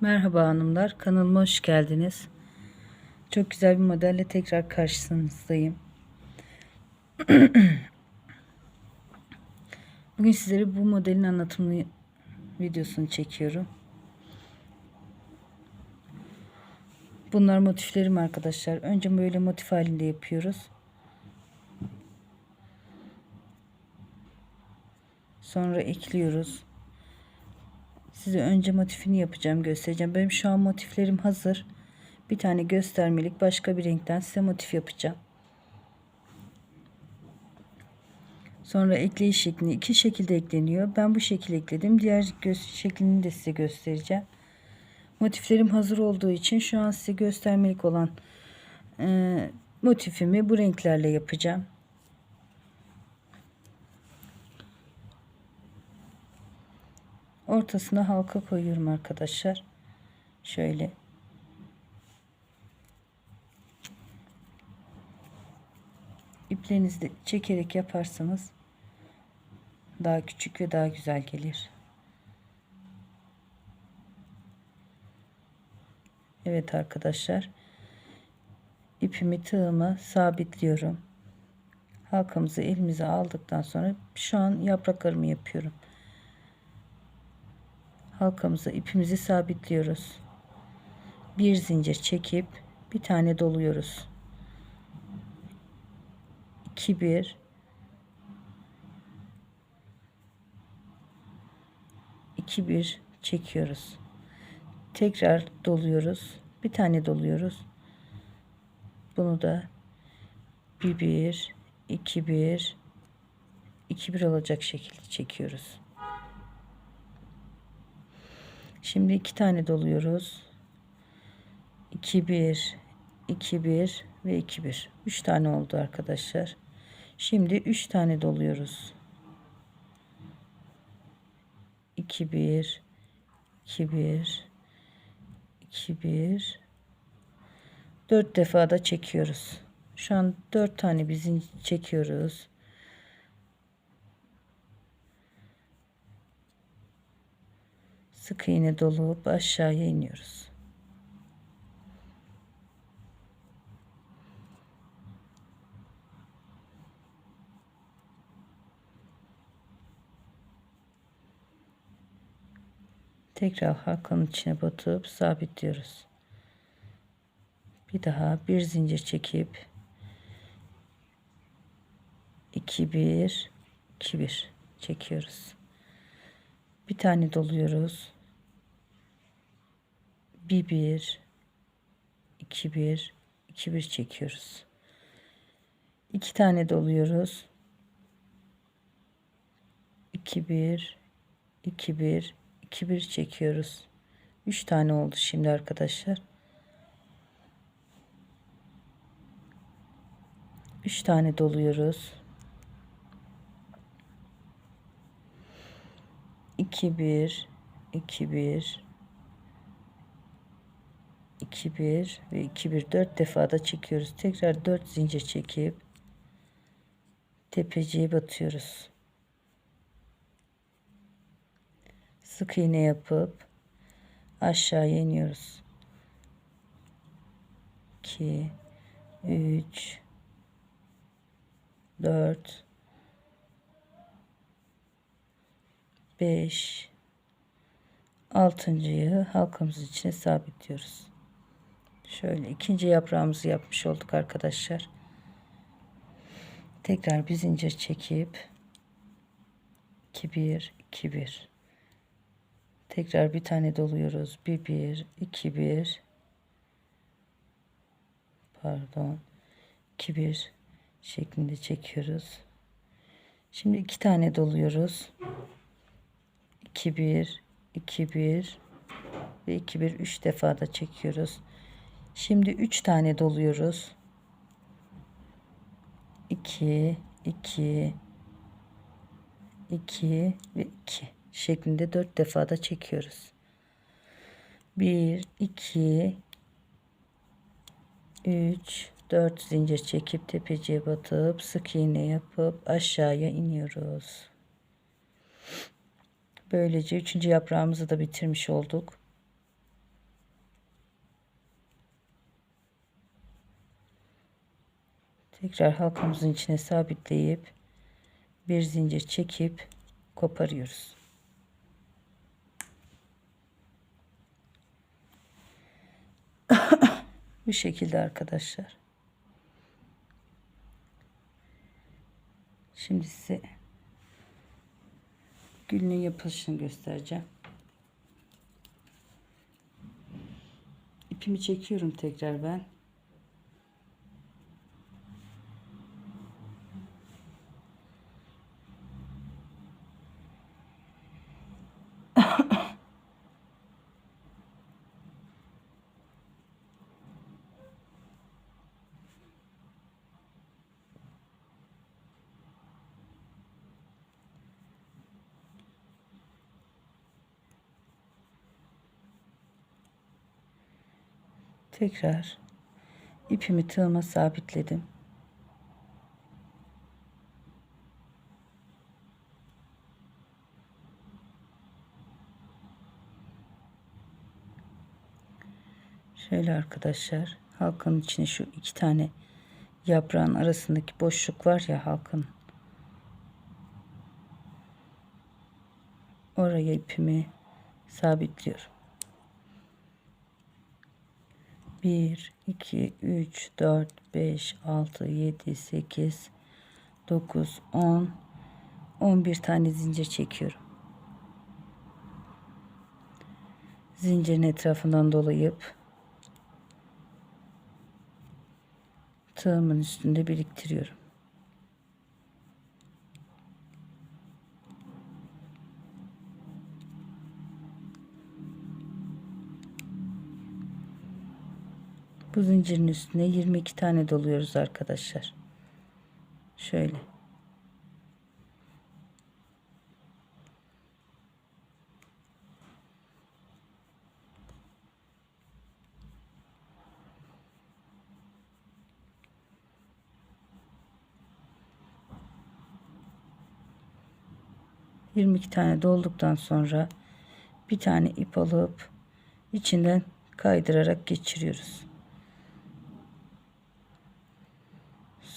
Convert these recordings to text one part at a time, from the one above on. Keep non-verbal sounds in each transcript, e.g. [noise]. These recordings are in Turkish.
Merhaba hanımlar, kanalıma hoş geldiniz. Çok güzel bir modelle tekrar karşınızdayım. [clears throat] Bugün sizlere bu modelin anlatımını videosunu çekiyorum. Bunlar motiflerim arkadaşlar. Önce böyle motif halinde yapıyoruz. Sonra ekliyoruz. Size önce motifini yapacağım, göstereceğim. Benim şu an motiflerim hazır. Bir tane göstermelik başka bir renkten size motif yapacağım. Sonra ekleyiş şeklini iki şekilde ekleniyor. Ben bu şekilde ekledim. Diğer şeklini de size göstereceğim. Motiflerim hazır olduğu için şu an size göstermelik olan e, motifimi bu renklerle yapacağım. Ortasına halka koyuyorum arkadaşlar. Şöyle. İplerinizi çekerek yaparsanız daha küçük ve daha güzel gelir. Evet arkadaşlar. ipimi tığıma sabitliyorum. Halkamızı elimize aldıktan sonra şu an yapraklarımı yapıyorum halkamıza ipimizi sabitliyoruz. Bir zincir çekip bir tane doluyoruz. 2 1 2 1 çekiyoruz. Tekrar doluyoruz. Bir tane doluyoruz. Bunu da 1 1 2 1 2 1 olacak şekilde çekiyoruz. Şimdi iki tane doluyoruz. 2 1 2 1 ve 2 1. 3 tane oldu arkadaşlar. Şimdi 3 tane doluyoruz. 2 1 2 1 2 1 4 defa da çekiyoruz. Şu an 4 tane bizim çekiyoruz. Sık iğne dolup aşağıya iniyoruz. Tekrar halkanın içine batıp sabitliyoruz. Bir daha bir zincir çekip 2 1 2 1 çekiyoruz. Bir tane doluyoruz bir bir iki bir iki bir çekiyoruz. İki tane doluyoruz. İki bir iki bir iki bir çekiyoruz. Üç tane oldu şimdi arkadaşlar. Üç tane doluyoruz. 2 1 2 1 2 1 ve 2 1 4 defa da çekiyoruz. Tekrar 4 zincir çekip tepeciye batıyoruz. Sık iğne yapıp aşağıya iniyoruz. 2 3 4 5 altıncıyı halkamızın içine sabitliyoruz. Şöyle ikinci yaprağımızı yapmış olduk arkadaşlar. Tekrar bir zincir çekip 2 1 2 1 tekrar bir tane doluyoruz. 1 1 2 1 pardon 2 1 şeklinde çekiyoruz. Şimdi iki tane doluyoruz. 2 1 2 1 ve 2 1 3 defa da çekiyoruz. Şimdi 3 tane doluyoruz. 2 2 2 ve 2 şeklinde 4 defa da çekiyoruz. 1 2 3 4 zincir çekip tepeciye batıp sık iğne yapıp aşağıya iniyoruz. Böylece üçüncü yaprağımızı da bitirmiş olduk. Tekrar halkamızın içine sabitleyip bir zincir çekip koparıyoruz. [laughs] Bu şekilde arkadaşlar. Şimdi size gülünün yapılışını göstereceğim. İpimi çekiyorum tekrar ben. Tekrar ipimi tığıma sabitledim. Şöyle arkadaşlar halkanın içine şu iki tane yaprağın arasındaki boşluk var ya halkın. Oraya ipimi sabitliyorum. 1 2 3 4 5 6 7 8 9 10 11 tane zincir çekiyorum. Zincirin etrafından dolayıp tığımın üstünde biriktiriyorum. Bu zincirin üstüne 22 tane doluyoruz arkadaşlar. Şöyle. Yirmi iki tane dolduktan sonra bir tane ip alıp içinden kaydırarak geçiriyoruz.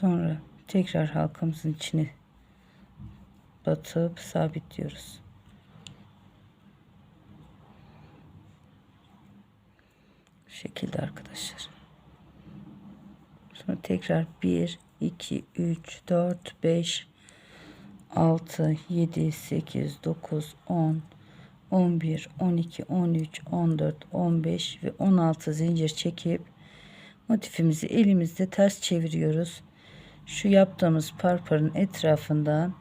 Sonra tekrar halkamızın içine batıp sabitliyoruz. Bu şekilde arkadaşlar. Sonra tekrar 1 2 3 4 5 6 7 8 9 10 11 12 13 14 15 ve 16 zincir çekip motifimizi elimizde ters çeviriyoruz şu yaptığımız parparın etrafından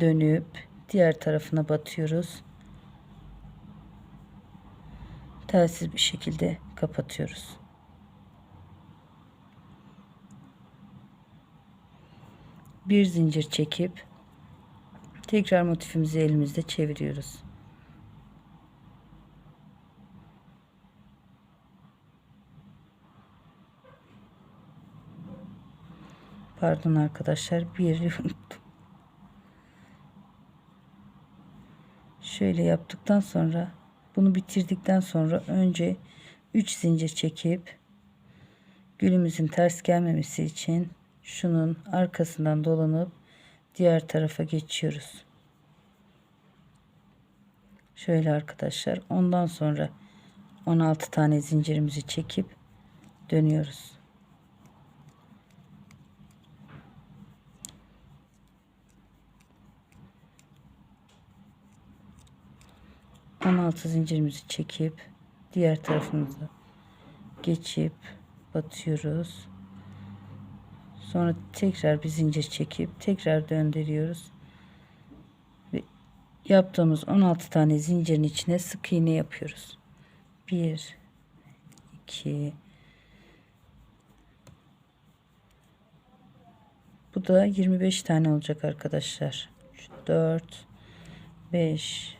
dönüp diğer tarafına batıyoruz. Telsiz bir şekilde kapatıyoruz. Bir zincir çekip tekrar motifimizi elimizde çeviriyoruz. Pardon arkadaşlar bir [laughs] unuttum. Şöyle yaptıktan sonra bunu bitirdikten sonra önce 3 zincir çekip gülümüzün ters gelmemesi için şunun arkasından dolanıp diğer tarafa geçiyoruz. Şöyle arkadaşlar ondan sonra 16 tane zincirimizi çekip dönüyoruz. 16 zincirimizi çekip diğer tarafımıza geçip batıyoruz. Sonra tekrar bir zincir çekip tekrar döndürüyoruz. Ve yaptığımız 16 tane zincirin içine sık iğne yapıyoruz. 1 2 Bu da 25 tane olacak arkadaşlar. 4 5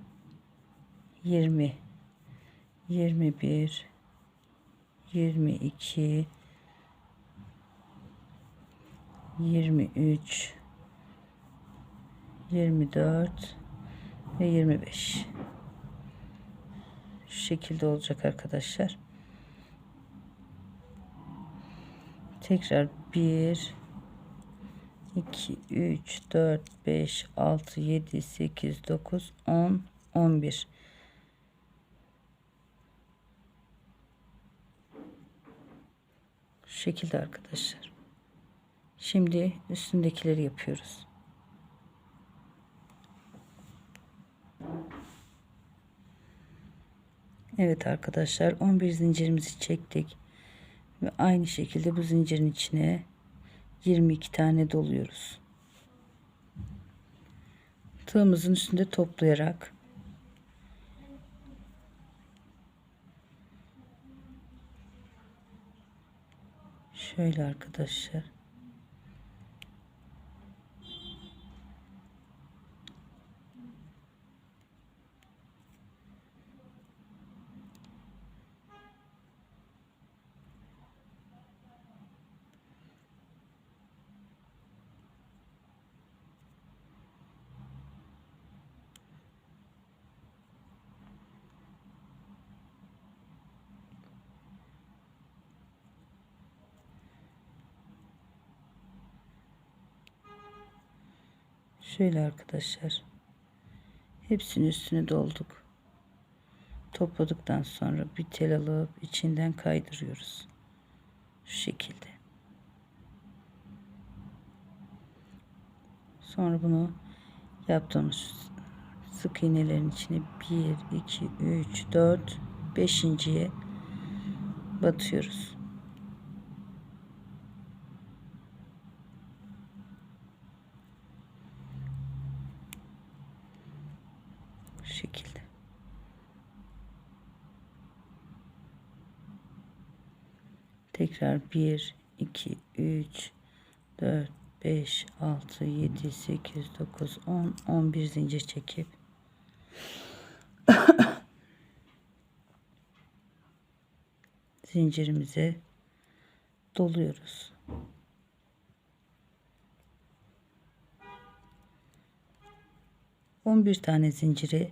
20 21 22 23 24 ve 25 şu şekilde olacak arkadaşlar. Tekrar 1 2 3 4 5 6 7 8 9 10 11 şu şekilde arkadaşlar şimdi üstündekileri yapıyoruz Evet arkadaşlar 11 zincirimizi çektik ve aynı şekilde bu zincirin içine 22 tane doluyoruz. Tığımızın üstünde toplayarak şöyle arkadaşlar Şöyle arkadaşlar. Hepsinin üstüne dolduk. Topladıktan sonra bir tel alıp içinden kaydırıyoruz. Şu şekilde. Sonra bunu yaptığımız sık iğnelerin içine 1, 2, 3, 4, 5.ye batıyoruz. Bu şekilde. Tekrar 1, 2, 3, 4, 5, 6, 7, 8, 9, 10, 11 zincir çekip [coughs] zincirimize doluyoruz. On bir tane zinciri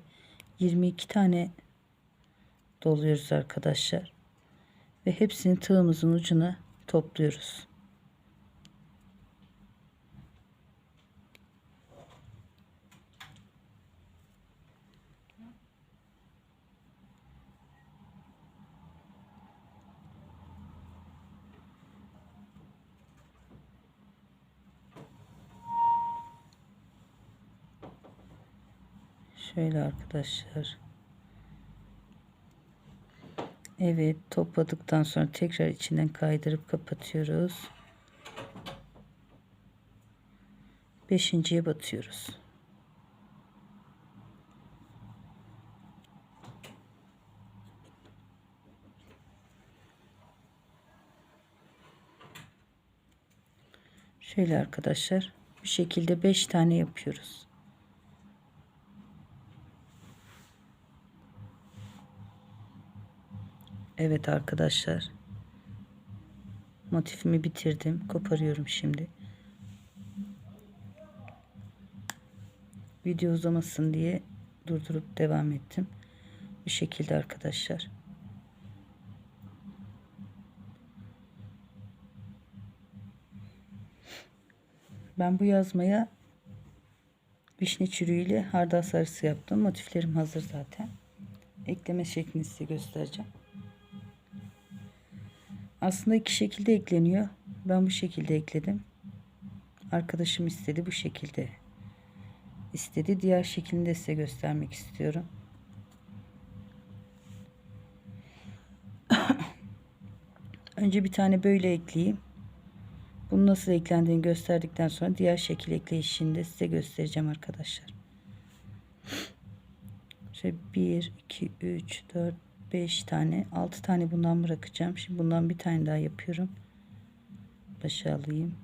22 tane doluyoruz arkadaşlar. Ve hepsini tığımızın ucuna topluyoruz. Şöyle arkadaşlar. Evet topladıktan sonra tekrar içinden kaydırıp kapatıyoruz. Beşinciye batıyoruz. Şöyle arkadaşlar. Bu şekilde 5 tane yapıyoruz. Evet arkadaşlar. Motifimi bitirdim. Koparıyorum şimdi. Video uzamasın diye durdurup devam ettim. Bu şekilde arkadaşlar. Ben bu yazmaya vişne çürüğüyle hardal sarısı yaptım. Motiflerim hazır zaten. Ekleme şeklini size göstereceğim. Aslında iki şekilde ekleniyor. Ben bu şekilde ekledim. Arkadaşım istedi bu şekilde. istedi. Diğer şeklinde size göstermek istiyorum. [coughs] Önce bir tane böyle ekleyeyim. Bunu nasıl eklendiğini gösterdikten sonra diğer şekil ekleyişini de size göstereceğim arkadaşlar. Şöyle 1, 2, 3, 4, 5 tane 6 tane bundan bırakacağım. Şimdi bundan bir tane daha yapıyorum. başa alayım.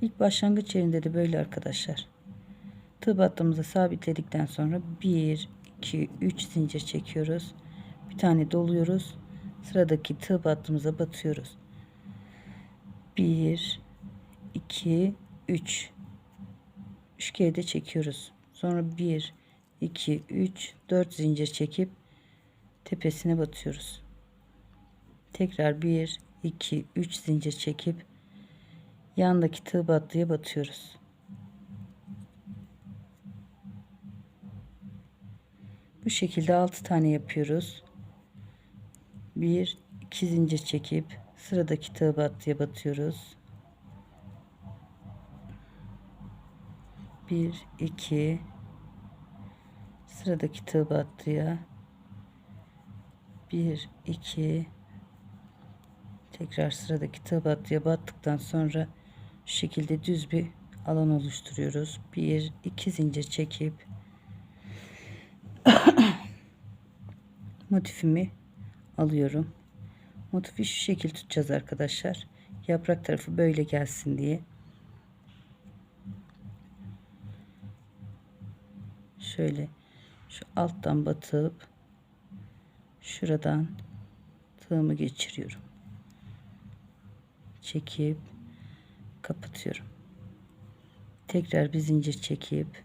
İlk başlangıç yerinde de böyle arkadaşlar. Tığ battığımızı sabitledikten sonra 1, 2, 3 zincir çekiyoruz. Bir tane doluyoruz. Sıradaki tığ battığımıza batıyoruz. 1, 2, 3. 3 kere de çekiyoruz. Sonra 1, 2, 3, 4 zincir çekip tepesine batıyoruz. Tekrar 1, 2, 3 zincir çekip yandaki tığ battıya batıyoruz. Bu şekilde 6 tane yapıyoruz. 1 2 zincir çekip sıradaki tığ battıya batıyoruz. 1 2 sıradaki tığ battıya 1 2 tekrar sıradaki tığ battıya battıktan sonra şu şekilde düz bir alan oluşturuyoruz. 1 2 zincir çekip [coughs] motifimi alıyorum. Motifi şu şekil tutacağız arkadaşlar. Yaprak tarafı böyle gelsin diye. Şöyle şu alttan batıp şuradan tığımı geçiriyorum. Çekip kapatıyorum. Tekrar bir zincir çekip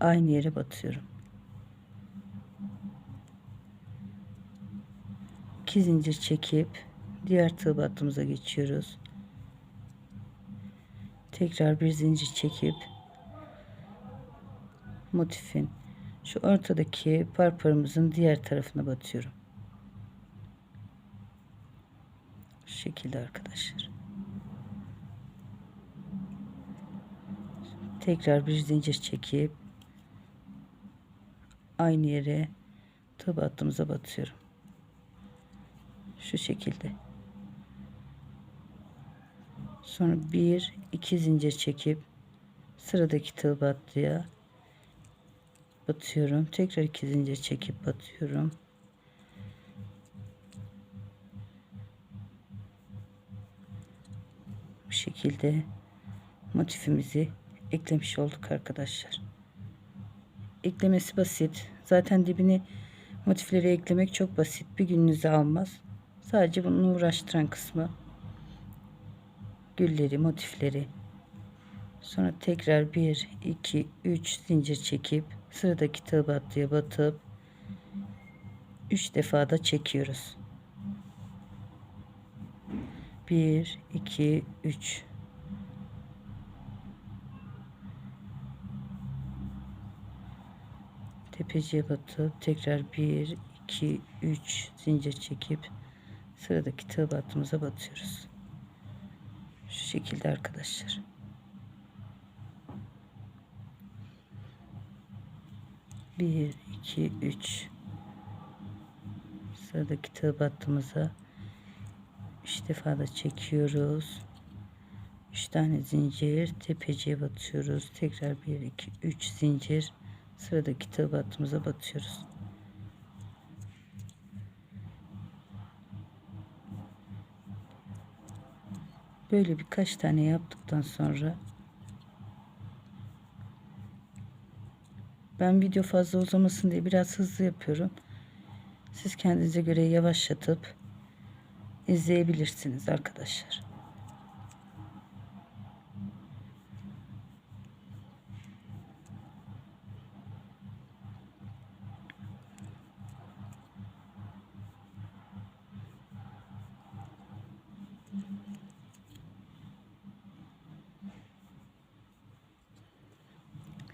aynı yere batıyorum. İki zincir çekip diğer tığ battığımıza geçiyoruz. Tekrar bir zincir çekip motifin şu ortadaki parparımızın diğer tarafına batıyorum. Şu şekilde arkadaşlar. Tekrar bir zincir çekip aynı yere tığ battığımıza batıyorum. Şu şekilde. Sonra bir iki zincir çekip sıradaki tığ battıya batıyorum. Tekrar iki zincir çekip batıyorum. Bu şekilde motifimizi eklemiş olduk arkadaşlar. Eklemesi basit. Zaten dibini motifleri eklemek çok basit. Bir gününüzü almaz. Sadece bunu uğraştıran kısmı gülleri, motifleri. Sonra tekrar 1, 2, 3 zincir çekip sıradaki tığ battıya batıp 3 defa da çekiyoruz. 1, 2, 3. Tepeciye batıp tekrar 1, 2, 3 zincir çekip sıradaki tığ battığımıza batıyoruz. Şu şekilde arkadaşlar. Bir, iki, üç. Sıradaki tığ battığımıza üç defa da çekiyoruz. Üç tane zincir tepeciye batıyoruz. Tekrar bir, iki, üç zincir sıradaki tığ battığımıza batıyoruz. Böyle birkaç tane yaptıktan sonra ben video fazla uzamasın diye biraz hızlı yapıyorum. Siz kendinize göre yavaşlatıp izleyebilirsiniz arkadaşlar.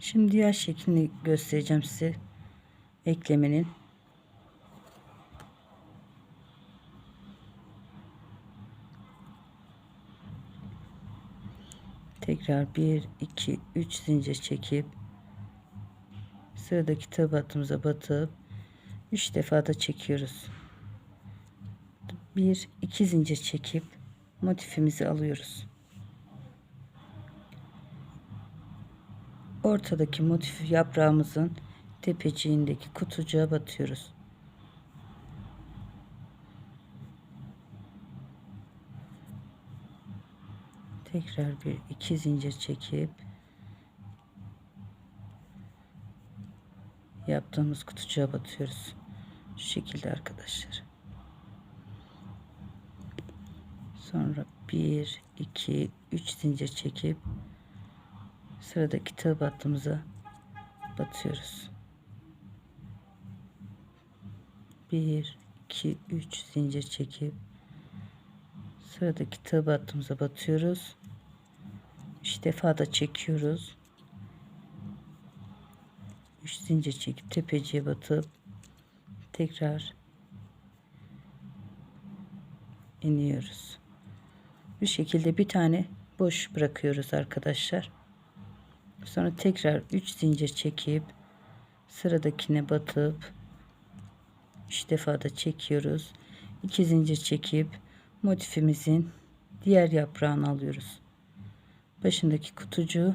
Şimdi diğer şeklini göstereceğim size eklemenin. Tekrar 1 2 3 zincir çekip sıradaki tığ battığımıza batıp 3 defa da çekiyoruz. 1 2 zincir çekip motifimizi alıyoruz. ortadaki motif yaprağımızın tepeciğindeki kutucuğa batıyoruz. Tekrar bir iki zincir çekip yaptığımız kutucuğa batıyoruz. Şu şekilde arkadaşlar. Sonra 1 2 3 zincir çekip sıradaki tığ battığımıza batıyoruz. 1 2 3 zincir çekip sıradaki tığ battığımıza batıyoruz. 3 defa da çekiyoruz. 3 zincir çekip tepeciye batıp tekrar iniyoruz. Bu şekilde bir tane boş bırakıyoruz arkadaşlar. Sonra tekrar 3 zincir çekip sıradakine batıp 3 defa da çekiyoruz. 2 zincir çekip motifimizin diğer yaprağını alıyoruz. Başındaki kutucuğu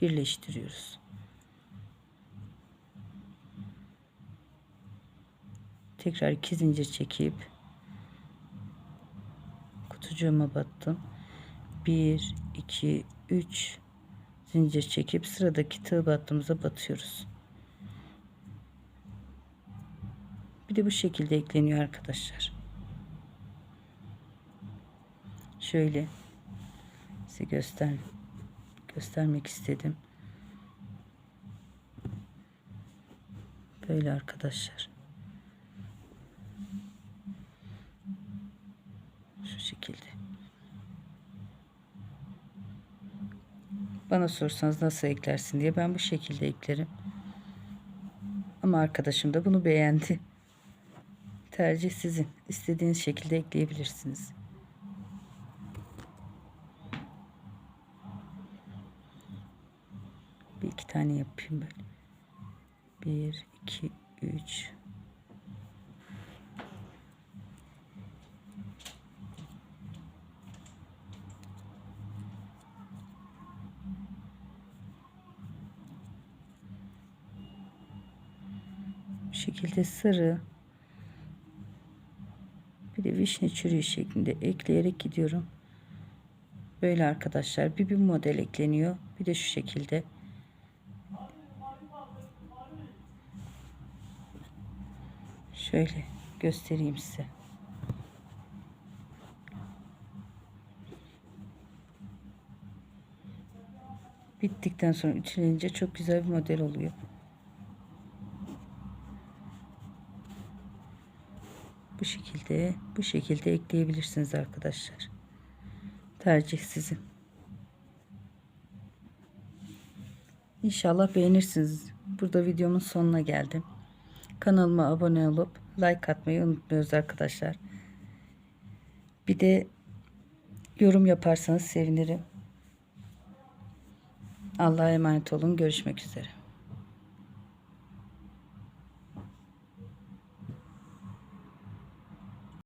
birleştiriyoruz. Tekrar 2 zincir çekip kutucuğuma battım. 1 2 3 zincir çekip sıradaki tığ battığımıza batıyoruz. Bir de bu şekilde ekleniyor arkadaşlar. Şöyle size göster göstermek istedim. Böyle arkadaşlar. Şu şekilde. Bana sorsanız nasıl eklersin diye ben bu şekilde eklerim. Ama arkadaşım da bunu beğendi. Tercih sizin. İstediğiniz şekilde ekleyebilirsiniz. Bir iki tane yapayım böyle. Bir, iki, üç. Bu şekilde sarı bir de vişne çürüğü şeklinde ekleyerek gidiyorum. Böyle arkadaşlar bir bir model ekleniyor. Bir de şu şekilde. Şöyle göstereyim size. Bittikten sonra ütülenince çok güzel bir model oluyor. Bu şekilde bu şekilde ekleyebilirsiniz arkadaşlar. Tercih sizin. İnşallah beğenirsiniz. Burada videomun sonuna geldim. Kanalıma abone olup like atmayı unutmuyoruz arkadaşlar. Bir de yorum yaparsanız sevinirim. Allah'a emanet olun. Görüşmek üzere.